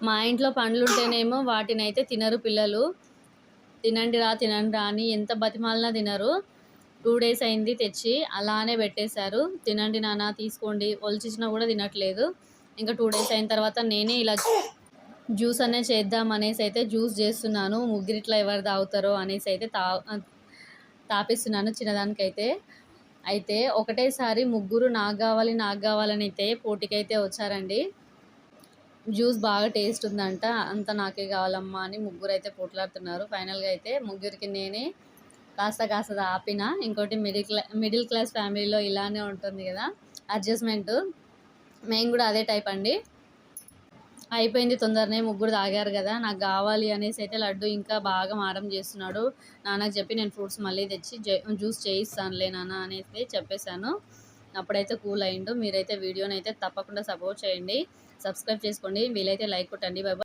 మా ఇంట్లో పండ్లు ఉంటేనేమో వాటిని అయితే తినరు పిల్లలు. తినండి రా తినండి రా అని ఎంత బతిమాలినా తినరు. టూ డేస్ అయింది తెచ్చి అలానే పెట్టేశారు. తినండి నాన్న తీసుకోండి. ఒలిచిచ్చినా కూడా తినట్లేదు. ఇంకా టూ డేస్ అయిన తర్వాత నేనే ఇలా జ్యూస్ అనే చేద్దాం అనేసి అయితే జ్యూస్ చేస్తున్నాను. ముగ్గురిట్లా ఎవరు తాగుతారో అనేసి అయితే తా తాపిస్తున్నాను చిన్నదానికైతే. అయితే ఒకటేసారి ముగ్గురు నాకు కావాలి నాకు కావాలని అయితే పోటీకైతే వచ్చారండి. జ్యూస్ బాగా టేస్ట్ ఉందంట. అంత నాకే కావాలమ్మా అని ముగ్గురు అయితే పోట్లాడుతున్నారు ఫైనల్గా అయితే ముగ్గురికి నేనే కాస్త కాస్త ఆపిన. ఇంకోటి మిడిల్ క్లా మిడిల్ క్లాస్ ఫ్యామిలీలో ఇలానే ఉంటుంది కదా అడ్జస్ట్మెంట్ మేము కూడా అదే టైప్ అండి. అయిపోయింది తొందరనే ముగ్గురు తాగారు కదా నాకు కావాలి అనేసి అయితే లడ్డు ఇంకా బాగా మారం చేస్తున్నాడు. నాన్నకు చెప్పి నేను ఫ్రూట్స్ మళ్ళీ తెచ్చి జ్యూస్ చేయిస్తానులే నాన్న అనేసి చెప్పేశాను. అప్పుడైతే కూల్ అయిండు. మీరైతే వీడియోని అయితే తప్పకుండా సపోర్ట్ చేయండి. సబ్స్క్రైబ్ చేసుకోండి. వీలైతే లైక్ కొట్టండి. బాయ్